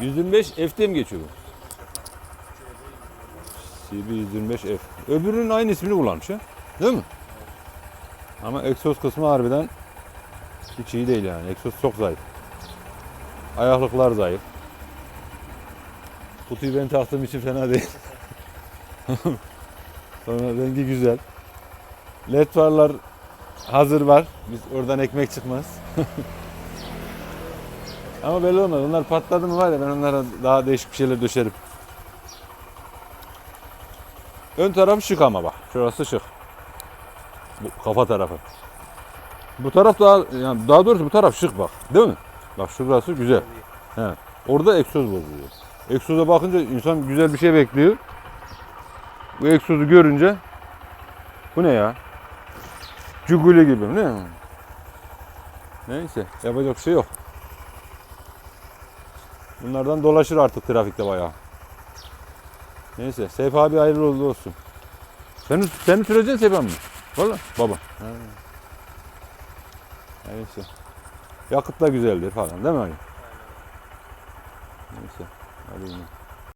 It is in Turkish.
125 F'de mi geçiyor bu? CB 125 F. Öbürünün aynı ismini kullanmış ha. Değil mi? Ama egzoz kısmı harbiden hiç iyi değil yani. Egzoz çok zayıf. Ayaklıklar zayıf. Kutuyu ben taktığım için fena değil. Sonra rengi güzel. LED farlar hazır var. Biz oradan ekmek çıkmaz. Ama belli olmaz. Onlar patladı mı var ya ben onlara daha değişik bir şeyler döşerim. Ön tarafı şık ama bak. Şurası şık. Bu kafa tarafı. Bu taraf daha yani daha doğrusu bu taraf şık bak. Değil mi? Bak şurası güzel. He. Orada egzoz bozuyor. Egzoza bakınca insan güzel bir şey bekliyor. Bu egzozu görünce bu ne ya? Cuguli gibi ne? Neyse yapacak şey yok. Bunlardan dolaşır artık trafikte bayağı. Neyse Seyfi abi hayırlı uğurlu olsun. Sen, seni süreceksin Seyfi abi mi? Valla baba. Ha. Neyse. Yakıt da güzeldir falan değil mi abi? Neyse. Hadi yine.